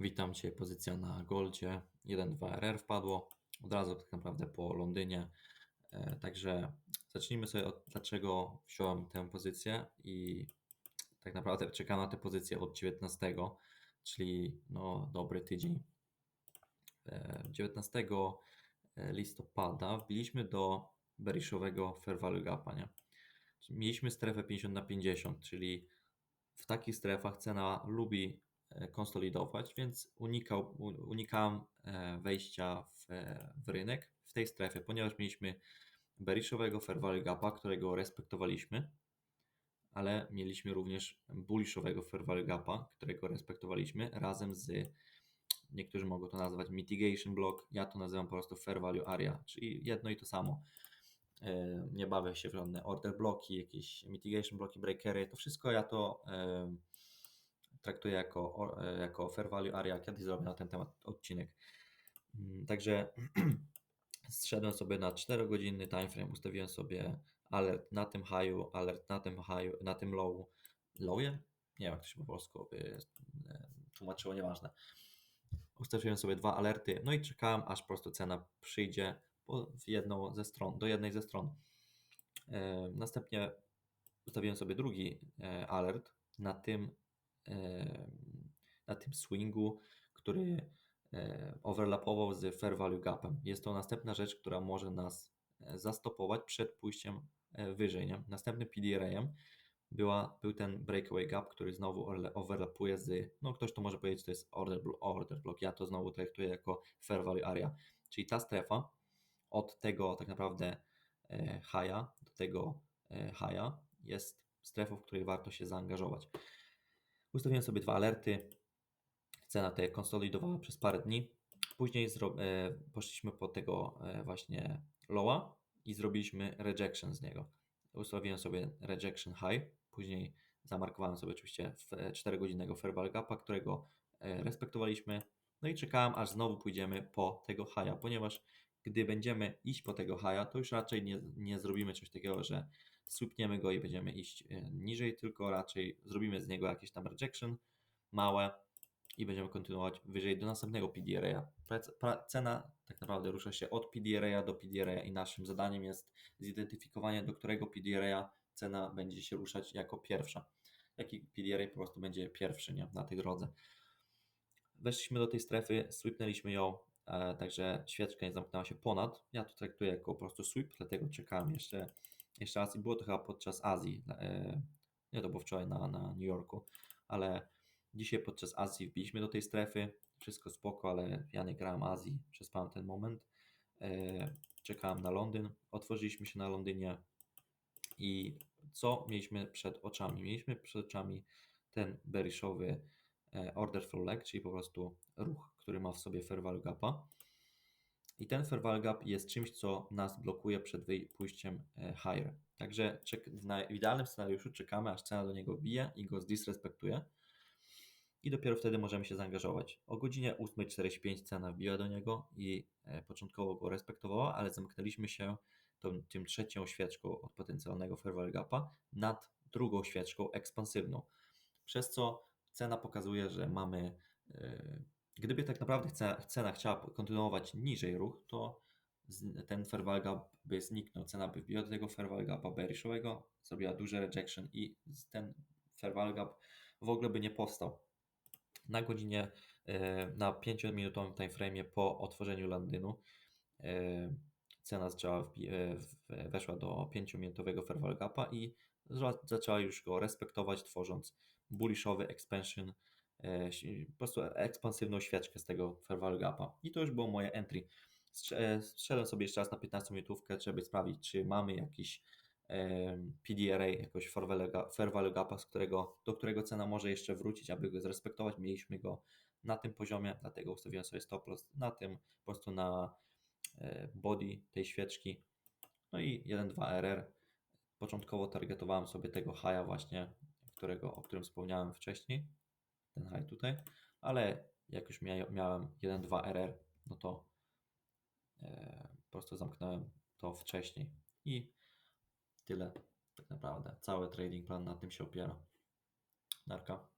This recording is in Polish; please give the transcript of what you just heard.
Witam Cię, pozycja na Goldzie, 1-2 RR wpadło, od razu tak naprawdę po Londynie. E, Także zacznijmy sobie od dlaczego wziąłem tę pozycję i tak naprawdę czekam na tę pozycję od 19, czyli no dobry tydzień. E, 19 listopada wbiliśmy do bearishowego fair value gapa, nie? Mieliśmy strefę 50 na 50, czyli w takich strefach cena lubi e, konsolidować, więc unikał, unikałem e, wejścia w, w rynek w tej strefie, ponieważ mieliśmy bearishowego fair value gapa, którego respektowaliśmy, ale mieliśmy również bullishowego fair value gapa, którego respektowaliśmy razem z niektórzy mogą to nazwać mitigation block, ja to nazywam po prostu fair value area, czyli jedno i to samo. E, Nie bawię się w żadne order bloki, jakieś mitigation bloki, breakery, to wszystko ja to e, traktuję jako, e, jako fair value area, kiedyś zrobię na ten temat odcinek. Mm, Także zszedłem sobie na 4-godzinny timeframe, ustawiłem sobie alert na tym high'u, alert na tym high'u, na tym lowu, lowie? Nie wiem jak to się po polsku y, e, tłumaczyło, nieważne. Ustawiłem sobie dwa alerty, no i czekałem aż po prostu cena przyjdzie jedną ze stron, do jednej ze stron. E, Następnie ustawiłem sobie drugi e, alert na tym, e, na tym swingu, który e, overlapował z fair value gapem. Jest to następna rzecz, która może nas e, zastopować przed pójściem e, wyżej. Nie? Następnym PDRA-em była, był ten breakaway gap, który znowu overlapuje z, no ktoś to może powiedzieć, to jest order, order block, ja to znowu traktuję jako fair value area, czyli ta strefa od tego tak naprawdę high'a do tego high'a jest strefą, w której warto się zaangażować. Ustawiłem sobie dwa alerty, cena ta konsolidowała przez parę dni, później e, poszliśmy po tego e, właśnie lowa i zrobiliśmy rejection z niego. Ustawiłem sobie rejection high, później zamarkowałem sobie oczywiście w 4-godzinnego fair value gapa, którego e, respektowaliśmy. No i czekałem, aż znowu pójdziemy po tego high'a, ponieważ gdy będziemy iść po tego high'a, to już raczej nie, nie zrobimy czegoś takiego, że sweepniemy go i będziemy iść e, niżej, tylko raczej zrobimy z niego jakieś tam rejection małe i będziemy kontynuować wyżej do następnego PDRA. Cena tak naprawdę rusza się od PDRA do PDRA i naszym zadaniem jest zidentyfikowanie, do którego PDRA cena będzie się ruszać jako pierwsza. Jaki PDRA po prostu będzie pierwszy nie? na tej drodze. Weszliśmy do tej strefy, sweepnęliśmy ją, e, także świeczka nie zamknęła się ponad. Ja to traktuję jako po prostu sweep, dlatego czekałem jeszcze, jeszcze raz i było to chyba podczas Azji. E, nie, to było wczoraj na, na New Yorku, ale dzisiaj podczas Azji wbiliśmy do tej strefy. Wszystko spoko, ale ja nie grałem Azji, przespałem ten moment. E, czekałem na Londyn, otworzyliśmy się na Londynie i co mieliśmy przed oczami? Mieliśmy przed oczami ten bearishowy e, order flow leg, czyli po prostu ruch, który ma w sobie fair value gapa. I ten fair gap jest czymś, co nas blokuje przed pójściem e, higher. Także w idealnym scenariuszu czekamy, aż cena do niego bije i go zdisrespektuje. I dopiero wtedy możemy się zaangażować. O godzinie 8.45 cena wbiła do niego i e, początkowo go respektowała, ale zamknęliśmy się tą, tym trzecią świeczką od potencjalnego fair gapa nad drugą świeczką ekspansywną. Przez co cena pokazuje, że mamy, e, gdyby tak naprawdę cena chciała kontynuować niżej ruch, to ten fair gap by zniknął. Cena by wbiła do tego fair gapa bearishowego, zrobiła duży rejection i ten fair gap w ogóle by nie powstał. Na godzinie, e, na 5-minutowym timeframe po otworzeniu Londynu e, cena zaczęła e, weszła do 5-minutowego fair gapa i za- zaczęła już go respektować, tworząc bullishowy expansion, po prostu ekspansywną świeczkę z tego value gapa. I to już było moje entry. E, Zszedłem sobie jeszcze raz na 15 minutówkę, żeby sprawdzić, czy mamy jakiś PDRA, jakoś fair value gapa, z którego, do którego cena może jeszcze wrócić, aby go zrespektować. Mieliśmy go na tym poziomie, dlatego ustawiłem sobie stop loss na tym, po prostu na e, body tej świeczki. No i 1-2 RR. Początkowo targetowałem sobie tego high'a właśnie, którego, o którym wspomniałem wcześniej, ten high tutaj, ale jak już mia miałem 1-2 RR, no to e, po prostu zamknąłem to wcześniej i tyle tak naprawdę. Cały trading plan na tym się opiera. Narka.